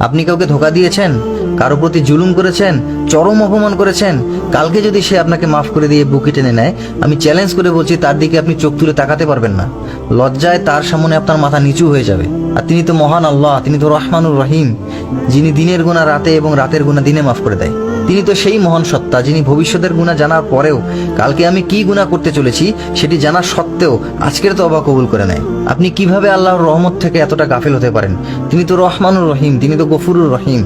আপনি কাউকে ধোকা দিয়েছেন? কারও প্রতি জুলুম করেছেন? চরম অপমান করেছেন? কালকে যদি সে আপনাকে মাফ করে দিয়ে বুকে টেনে নেয়, আমি চ্যালেঞ্জ করে বলছি তার দিকে আপনি চোখ তুলে তাকাতে পারবেন না। লজ্জায় তার সামনে আপনার মাথা নিচু হয়ে যাবে। আর তিনি তো মহান আল্লাহ, তিনি তো রহমানুর রহিম, যিনি দিনের গোনা রাতে এবং রাতের গোনা দিনে মাফ করে দেয়। তিনি তো সেই মহান সত্তা যিনি ভবিষ্যতের গুণা জানার পরেও কালকে আমি কি গুণা করতে চলেছি সেটি জানার সত্ত্বেও আজকের তো অবা কবুল করে নেয়। আপনি কীভাবে আল্লাহর রহমত থেকে এতটা গাফিল হতে পারেন? তিনি তো রহমানুর রহিম, তিনি তো গফুরুর রহিম।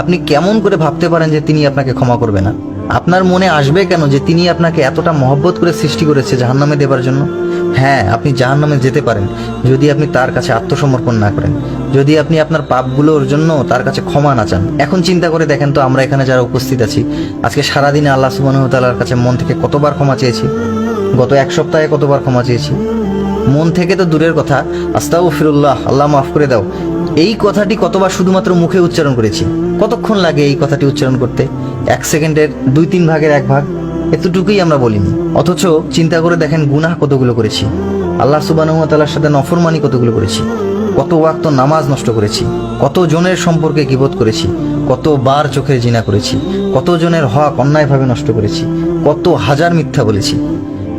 আপনি কেমন করে ভাবতে পারেন যে তিনি আপনাকে ক্ষমা করবে না? আপনার মনে আসবে কেন যে তিনি আপনাকে এতটা মহব্বত করে সৃষ্টি করেছে জাহান্নামে দেবার জন্য? হ্যাঁ আপনি জাহান্নামে যেতে পারেন, যদি আপনি তার কাছে আত্মসমর্পণ না করেন। যদি আপনি আপনার পাপগুলোর জন্য তার কাছে ক্ষমা না চান, এখন চিন্তা করে দেখেন তো আমরা এখানে যারা উপস্থিত আছি, আজকে সারাদিনে আল্লাহ সুবাহ তাল্লার কাছে মন থেকে কতবার ক্ষমা চেয়েছি? গত এক সপ্তাহে কতবার ক্ষমা চেয়েছি? মন থেকে তো দূরের কথা আস্তাউ ফিরুল্লাহ আল্লাহ মাফ করে দাও। এই কথাটি কতবার শুধুমাত্র মুখে উচ্চারণ করেছি? কতক্ষণ লাগে এই কথাটি উচ্চারণ করতে? এক সেকেন্ডের, দুই তিন ভাগের এক ভাগ? এতটুকুই আমরা বলিনি। অথচ চিন্তা করে দেখেন গুনাহ কতগুলো করেছি। আল্লাহ সুবানুতালার সাথে নফরমানি কতগুলো করেছি। কত ওয়াক্ত নামাজ নষ্ট করেছি, কত জনের সম্পর্কে গিবোধ করেছি কতবার চোখের জিনা করেছি, কত জনের হক অন্যায়ভাবে নষ্ট করেছি, কত হাজার মিথ্যা বলেছি।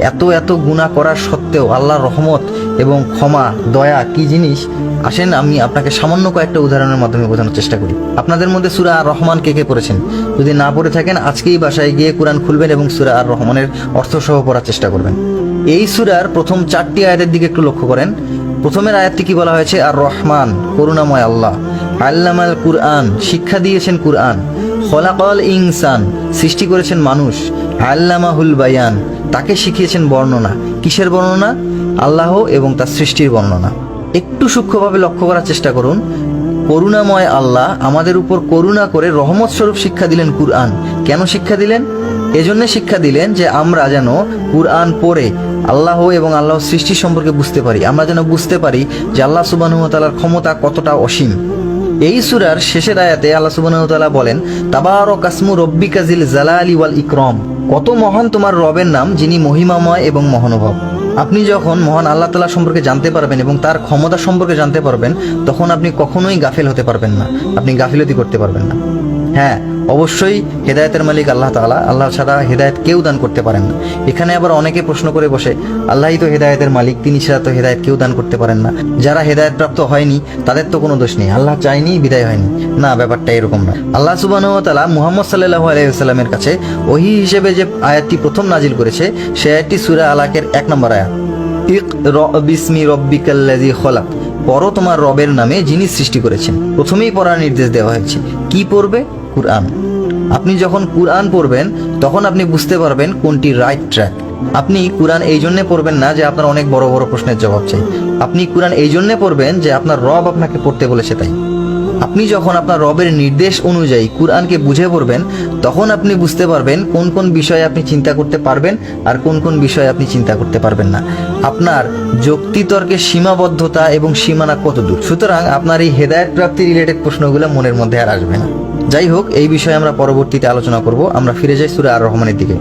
এত এত গুণা করার সত্ত্বেও আল্লাহর রহমত এবং ক্ষমা, দয়া কি জিনিস? আসেন আমি আপনাকে সামান্য কয়েকটা উদাহরণের মাধ্যমে বোঝানোর চেষ্টা করি। আপনাদের মধ্যে সুরা আর রহমান কে কে পড়েছেন? যদি না পড়ে থাকেন, আজকেই বাসায় গিয়ে কোরআন খুলবেন এবং সুরা আর রহমানের অর্থ সহ পড়ার চেষ্টা করবেন। এই সুরার প্রথম চারটি আয়াতের দিকে একটু লক্ষ্য করেন। প্রথমের আয়াতটি কি বলা হয়েছে? আর রহমান করুণাময় আল্লাহ। আল্লামাল কুরআন, শিক্ষা দিয়েছেন কুরআন। খলাকল ইনসান, সৃষ্টি করেছেন মানুষ। আল্লামাহুল বায়ান, তাকে শিখিয়েছেন বর্ণনা। কিসের বর্ণনা? আল্লাহ এবং তার সৃষ্টির বর্ণনা। একটু সূক্ষ্মভাবে লক্ষ্য করার চেষ্টা করুন। করুণাময় আল্লাহ আমাদের উপর করুণা করে রহমত স্বরূপ শিক্ষা দিলেন কুরআন। কেন শিক্ষা দিলেন? এজন্য শিক্ষা দিলেন যে আমরা যেন কুরআন পড়ে আল্লাহ এবং আল্লাহ সৃষ্টি সম্পর্কে বুঝতে পারি। আমরা যেন বুঝতে পারি যে আল্লাহ সুবাহতালার ক্ষমতা কতটা অসীম। এই সুরার শেষের আয়াতে আল্লাহ সুবাহতালা বলেন তাবার কাসমু রব্বি কাজিল জালালি ওয়াল ইকরম। কত মহান তোমার রবের নাম যিনি মহিমাময় এবং মহানুভব। আপনি যখন মহান আল্লাহ তালা সম্পর্কে জানতে পারবেন এবং তার ক্ষমতা সম্পর্কে জানতে পারবেন, তখন আপনি কখনোই গাফিল হতে পারবেন না। আপনি গাফিলতি করতে পারবেন না। হ্যাঁ অবশ্যই হেদায়তের মালিক আল্লাহ তালা আল্লাহ ছাড়া হেদায়ত কেউ দান করতে পারেন না। এখানে আবার অনেকে প্রশ্ন করে বসে, আল্লাহই তো হেদায়তের মালিক, তিনি ছাড়া তো হেদায়ত কেউ দান করতে পারেন না। যারা হেদায়ত প্রাপ্ত হয়নি, তাদের তো কোনো দোষ নেই। আল্লাহ চাইনি বিদায় হয়নি। না, ব্যাপারটা এরকম না। আল্লাহ সুবাহ তালা মুহাম্মদ সাল্লাহ আলাইসাল্লামের কাছে ওহি হিসেবে যে আয়াতটি প্রথম নাজিল করেছে, সে আয়াতটি সুরা আলাকের এক নম্বর আয়াত। ইক বিসমি রব্বিকাল্লাযী খলাক। পড়ো তোমার রবের নামে যিনি সৃষ্টি করেছেন। প্রথমেই পড়ার নির্দেশ দেওয়া হয়েছে। কি পড়বে? কুরআন। আপনি যখন কুরআন পড়বেন, তখন আপনি বুঝতে পারবেন কোনটি রাইট ট্র্যাক আপনি কুরআন এই জন্যে পড়বেন না যে আপনার অনেক বড় বড় প্রশ্নের জবাব চাই। আপনি কুরআন এই জন্যে পড়বেন যে আপনার রব আপনাকে পড়তে বলেছে তাই। আপনি যখন আপনার রবের নির্দেশ অনুযায়ী কুরআনকে বুঝে পড়বেন, তখন আপনি বুঝতে পারবেন কোন কোন বিষয়ে আপনি চিন্তা করতে পারবেন আর কোন কোন বিষয়ে আপনি চিন্তা করতে পারবেন না। আপনার যুক্তিতর্কের সীমাবদ্ধতা এবং সীমানা কতদূর? সুতরাং আপনার এই হেদায়ত প্রাপ্তি রিলেটেড প্রশ্নগুলো মনের মধ্যে আর আসবে না। যাই হোক এই বিষয়ে আমরা পরবর্তীতে আলোচনা করব। আমরা ফিরে যাই সুরা আর রহমানের দিকে।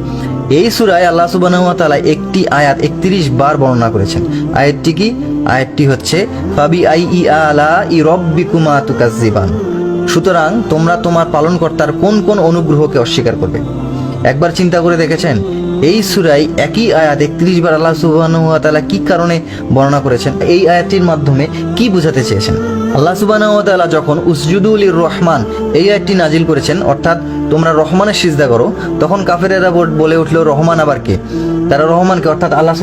এই সুরায় আল্লাহ সুবাহ তাআলা একটি আয়াত একত্রিশ বার বর্ণনা করেছেন। আয়াতটি কি? আয়াতটি হচ্ছে, ফাবি আই ই আলা ই রব্বিকুমা তুকাজ্জিবান সুতরাং তোমরা তোমার পালনকর্তার কোন কোন অনুগ্রহকে অস্বীকার করবে? একবার চিন্তা করে দেখেছেন? এই সুরাই একই আয়াত একত্রিশ বার আল্লাহ ওয়া কি কারণে বর্ণনা করেছেন? এই আয়াতটির মাধ্যমে কি বোঝাতে চেয়েছেন? আল্লাহ তাআলা যখন উসজুদুল রহমান এই আয়াতটি নাজিল করেছেন, অর্থাৎ তোমরা রহমানের সিজদা করো, তখন কাফেরেরা বল- উঠল, রহমান আবার কে? তারা রহমানকে, অর্থাৎ আল্লাহ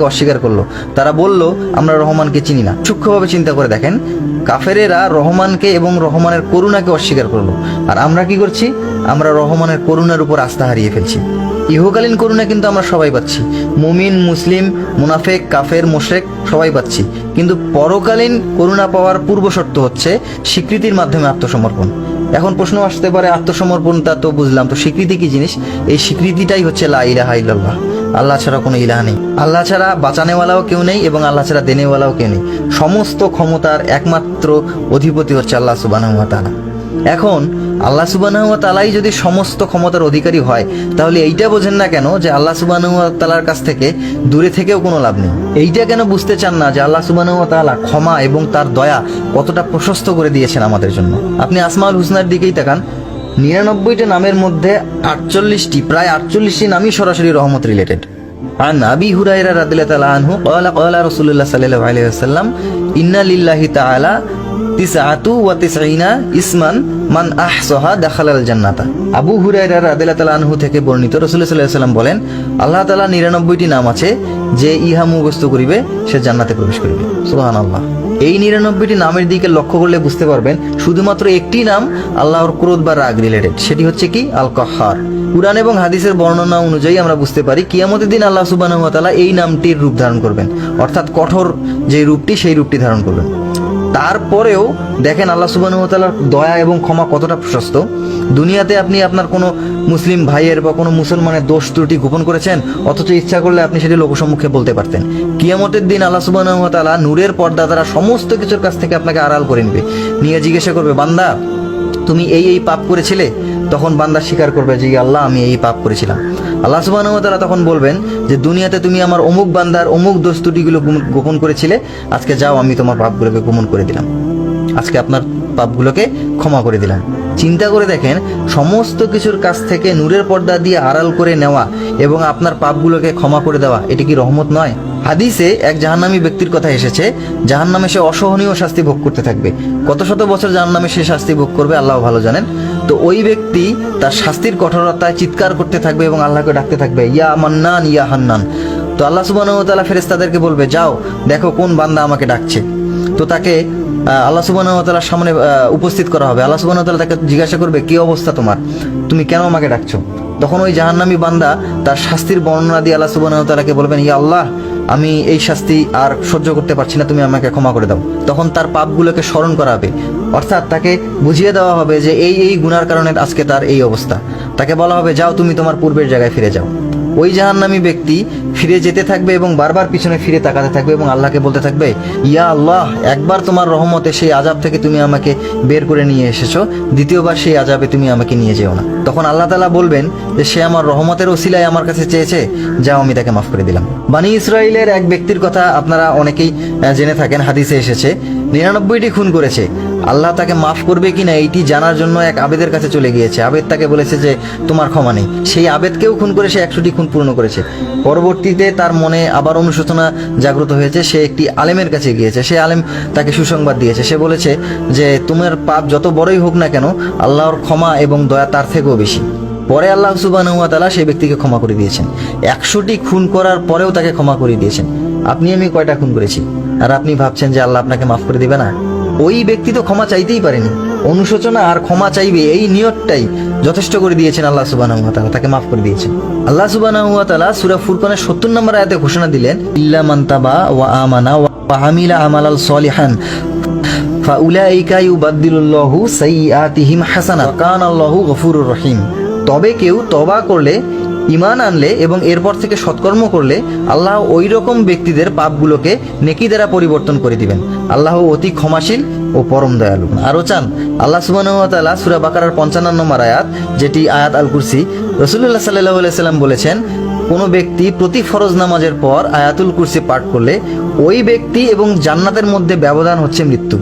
ওয়া অস্বীকার করল। তারা বলল, আমরা রহমানকে চিনি না। সূক্ষ্মভাবে চিন্তা করে দেখেন, কাফেরেরা রহমানকে এবং রহমানের করুণাকে অস্বীকার করল। আর আমরা কি করছি? আমরা রহমানের করুণার উপর আস্থা হারিয়ে ফেলছি। ইহকালীন করুণা কিন্তু আমরা সবাই পাচ্ছি। মুমিন, মুসলিম, মুনাফেক, কাফের মোশেক সবাই পাচ্ছি। কিন্তু পরকালীন করুণা পাওয়ার পূর্ব শর্ত হচ্ছে স্বীকৃতির মাধ্যমে আত্মসমর্পণ। এখন প্রশ্ন আসতে পারে, আত্মসমর্পণটা তো বুঝলাম, তো স্বীকৃতি কি জিনিস? এই স্বীকৃতিটাই হচ্ছে লা ইলাহা ইল্লাল্লাহ। আল্লাহ ছাড়া কোনো ইলাহা নেই। আল্লাহ ছাড়া বাঁচানেওয়ালাও কেউ নেই এবং আল্লাহ ছাড়া দেনেওয়ালাও কেউ নেই। সমস্ত ক্ষমতার একমাত্র অধিপতি হচ্ছে আল্লাহ সুবাহ এখন আল্লাহ সুবাহ তালাই যদি সমস্ত ক্ষমতার অধিকারী হয় তাহলে এইটা বোঝেন না কেন যে আল্লাহ সুবাহ তালার কাছ থেকে দূরে থেকেও কোনো লাভ নেই এইটা কেন বুঝতে চান না যে আল্লাহ সুবাহ তালা ক্ষমা এবং তার দয়া কতটা প্রশস্ত করে দিয়েছেন আমাদের জন্য আপনি আসমাউল হুসনার দিকেই তাকান নিরানব্বইটা নামের মধ্যে আটচল্লিশটি প্রায় আটচল্লিশটি নামই সরাসরি রহমত রিলেটেড عن أبي هريرة رضي الله تعالى عنه قال قال رسول الله صلى الله عليه وسلم إن لله تعالى তিসআতু ওয়া তিসঈনা ইসমান মান আহসাহা দাখালাল জান্নাতা। আবু হুরায়রা রাদিয়াল্লাহু আনহু থেকে বর্ণিত রাসূলুল্লাহ সাল্লাল্লাহু আলাইহি ওয়াসাল্লাম বলেন, আল্লাহ তাআলা 99টি নাম আছে যে ইহা মুখস্থ করিবে, সে জান্নাতে প্রবেশ করিবে। সুবহানাল্লাহ। এই নিরানব্বইটি নামের দিকে লক্ষ্য করলে বুঝতে পারবেন, শুধুমাত্র একটি নাম আল্লাহর ক্রোধ বা রাগ রিলেটেড সেটি হচ্ছে কি? আল কহার কুরআন এবং হাদিসের বর্ণনা অনুযায়ী আমরা বুঝতে পারি, কিয়ামতের দিন আল্লাহ ওয়া এই নামটির রূপ ধারণ করবেন। অর্থাৎ কঠোর যে রূপটি, সেই রূপটি ধারণ করবেন। তারপরেও দেখেন আল্লাহ সুবাহতালার দয়া এবং ক্ষমা কতটা প্রশস্ত। দুনিয়াতে আপনি আপনার কোনো মুসলিম ভাইয়ের বা কোনো মুসলমানের দোষ, ত্রুটি গোপন করেছেন? অথচ ইচ্ছা করলে আপনি সেটি লোকসম্মুখে বলতে পারতেন। কিয়ামতের দিন আল্লাহ সুবাহতালা নূরের পর্দা দ্বারা সমস্ত কিছুর কাছ থেকে আপনাকে আড়াল করে নেবে। নিয়ে জিজ্ঞাসা করবে, বান্দা, তুমি এই এই পাপ করেছিলে? তখন বান্দা স্বীকার করবে যে আল্লাহ, আমি এই পাপ করেছিলাম। আল্লাহ সুবাহ তারা তখন বলবেন যে, দুনিয়াতে তুমি আমার অমুক বান্দার অমুক গোপন- গোপন করেছিলে। আজকে যাও, আমি তোমার পাপগুলোকে গোপন করে দিলাম। আজকে আপনার পাপগুলোকে ক্ষমা করে দিলাম। চিন্তা করে দেখেন, সমস্ত কিছুর কাছ থেকে নূরের পর্দা দিয়ে আড়াল করে নেওয়া এবং আপনার পাপগুলোকে ক্ষমা করে দেওয়া, এটি কি রহমত নয়? হাদিসে এক জাহান্নামী ব্যক্তির কথা এসেছে, জাহান্নামে সে অসহনীয় শাস্তি ভোগ করতে থাকবে। কত শত বছর জাহান্নামে সে শাস্তি ভোগ করবে, আল্লাহ ভালো জানেন। তো ওই ব্যক্তি তার শাস্তির কঠোরতায় চিৎকার করতে থাকবে এবং আল্লাহকে ডাকতে থাকবে, ইয়া মান্নান, ইয়া হান্নান। তো আল্লাহ তাআলা ফেরেশতাদেরকে বলবে, যাও, দেখো কোন বান্দা আমাকে ডাকছে। তো তাকে আল্লাহ তাআলার সামনে উপস্থিত করা হবে। আল্লাহ তাআলা তাকে জিজ্ঞাসা করবে, কি অবস্থা তোমার? তুমি কেন আমাকে ডাকছো? তখন ওই জাহান্নামী বান্দা তার শাস্তির বর্ণনা দিয়ে আল্লাহ তাআলাকে বলবেন, ইয়া আল্লাহ আমি এই শাস্তি আর সহ্য করতে পারছি না, তুমি আমাকে ক্ষমা করে দাও। তখন তার পাপগুলোকে স্মরণ করা হবে। অর্থাৎ তাকে বুঝিয়ে দেওয়া হবে যে এই এই গুণার কারণে আজকে তার এই অবস্থা। তাকে বলা হবে, যাও তুমি তোমার পূর্বের জায়গায় ফিরে যাও। ওই জাহান্নামী ব্যক্তি ফিরে যেতে থাকবে এবং বারবার পিছনে ফিরে তাকাতে থাকবে এবং আল্লাহকে বলতে থাকবে, ইয়া আল্লাহ, একবার তোমার রহমতে সেই আজাব থেকে তুমি আমাকে বের করে নিয়ে এসেছ, দ্বিতীয়বার সেই আজাবে তুমি আমাকে নিয়ে যেও না। তখন আল্লাহ তালা বলবেন যে, সে আমার রহমতের ওসিলায় আমার কাছে চেয়েছে, যাও আমি তাকে মাফ করে দিলাম। বানি ইসরায়েলের এক ব্যক্তির কথা আপনারা অনেকেই জেনে থাকেন, হাদিসে এসেছে। নিরানব্বইটি খুন করেছে। আল্লাহ তাকে মাফ করবে কিনা এইটি জানার জন্য এক আবেদের কাছে চলে গিয়েছে। আবেদ তাকে বলেছে যে, তোমার ক্ষমা নেই। সেই আবেদকেও খুন করে সে একশোটি খুন পূর্ণ করেছে। পরবর্তীতে তার মনে আবার অনুশোচনা জাগ্রত হয়েছে। সে একটি আলেমের কাছে গিয়েছে। সে আলেম তাকে সুসংবাদ দিয়েছে। সে বলেছে যে, তোমার পাপ যত বড়ই হোক না কেন, আল্লাহর ক্ষমা এবং দয়া তার থেকেও বেশি। পরে আল্লাহ সুবাহ তালা সেই ব্যক্তিকে ক্ষমা করে দিয়েছেন। একশোটি খুন করার পরেও তাকে ক্ষমা করে দিয়েছেন। আপনি, আমি কয়টা খুন করেছি? আর আপনি ভাবছেন যে আল্লাহ আপনাকে মাফ করে দিবে না? ওই ব্যক্তি তো ক্ষমা চাইতেই পারেনি। অনুশোচনা আর ক্ষমা চাইবে এই নিয়তটাই যথেষ্ট করে দিয়েছেন আল্লাহ সুবাহ তাকে মাফ করে দিয়েছেন। আল্লাহ সুবাহ সুরা ফুরকানের সত্তর নম্বর আয়াতে ঘোষণা দিলেন, ইল্লা মান্তাবা ওয়া আমানা ওয়া আমিলা আমালাল সলিহান, ফাউলাইকা ইউবাদদিলুল্লাহু সাইয়্যাতিহিম হাসানা কান আল্লাহু গফুরুর রহিম। তবে কেউ তবা করলে ইমান আনলে এবং এরপর থেকে সৎকর্ম করলে আল্লাহ ওই রকম ব্যক্তিদের পাপগুলোকে নেকি দ্বারা পরিবর্তন করে দিবেন। আল্লাহ অতি ক্ষমাশীল ও পরম দয়ালু। আরও চান, আল্লাহ তাআলা সূরা বাকারার 55 নম্বর আয়াত, যেটি আয়াত আল কুরসি রাসূলুল্লাহ সাল্লাল্লাহু আলাইহি সাল্লাম বলেছেন, কোনো ব্যক্তি প্রতি ফরজ নামাজের পর আয়াতুল কুরসি পাঠ করলে ওই ব্যক্তি এবং জান্নাতের মধ্যে ব্যবধান হচ্ছে মৃত্যু।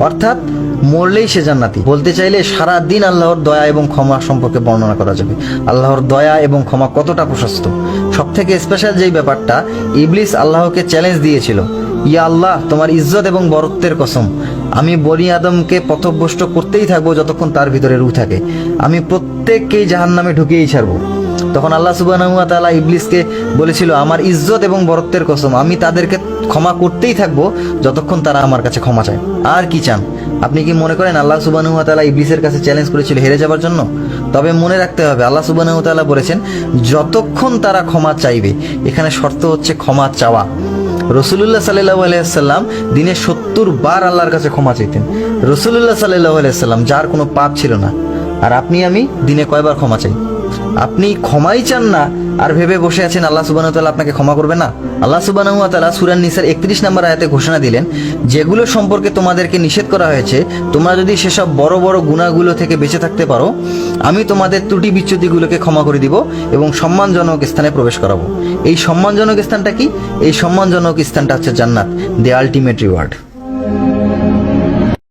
অর্থাৎ মরলেই সে জান্নাতি। বলতে চাইলে সারা দিন আল্লাহর দয়া এবং ক্ষমা সম্পর্কে বর্ণনা করা যাবে। আল্লাহর দয়া এবং ক্ষমা কতটা প্রশস্ত? সব থেকে স্পেশাল যেই ব্যাপারটা, ইবলিস আল্লাহকে চ্যালেঞ্জ দিয়েছিল। ইয়া আল্লাহ, তোমার ইজ্জত এবং বরত্বের কসম। আমি বনি আদমকে পথভ্রষ্ট করতেই থাকব যতক্ষণ তার ভিতরে রু থাকে। আমি প্রত্যেককেই জাহান নামে ঢুকিয়েই ছাড়বো। তখন আল্লাহ সুবাহ তাআলা ইবলিসকে বলেছিল, আমার ইজ্জত এবং বরত্বের কসম, আমি তাদেরকে ক্ষমা করতেই থাকব যতক্ষণ তারা আমার কাছে ক্ষমা চায়। আর কি চান? আপনি কি মনে করেন আল্লাহ সুবাহ তাআলা ইবলিসের কাছে চ্যালেঞ্জ করেছিল হেরে যাবার জন্য? তবে মনে রাখতে হবে, আল্লাহ সুবাহ তাআলা বলেছেন, যতক্ষণ তারা ক্ষমা চাইবে, এখানে শর্ত হচ্ছে ক্ষমা চাওয়া। রসুল্লাহ সাল্লাহ আলাইসাল্লাম দিনে সত্তর বার আল্লাহর কাছে ক্ষমা চাইতেন। রসুল্লাহ সাল্লাহ আলাইসাল্লাম যার কোনো পাপ ছিল না। আর আপনি, আমি দিনে কয়বার ক্ষমা চাই? আপনি ক্ষমাই চান না। আর ভেবে বসে আছেন, আল্লাহ সুবাহ তাআলা আপনাকে ক্ষমা করবে না? আল্লাহ সুবাহ তাআলা সূরা নিসার একত্রিশ নম্বর আয়াতে ঘোষণা দিলেন, যেগুলো সম্পর্কে তোমাদেরকে নিষেধ করা হয়েছে, তোমরা যদি সেসব বড় বড় গুণাগুলো থেকে বেঁচে থাকতে পারো, আমি তোমাদের ত্রুটি বিচ্যুতিগুলোকে ক্ষমা করে দিব এবং সম্মানজনক স্থানে প্রবেশ করাবো। এই সম্মানজনক স্থানটা কি? এই সম্মানজনক স্থানটা হচ্ছে জান্নাত দ্য আলটিমেট রিওয়ার্ড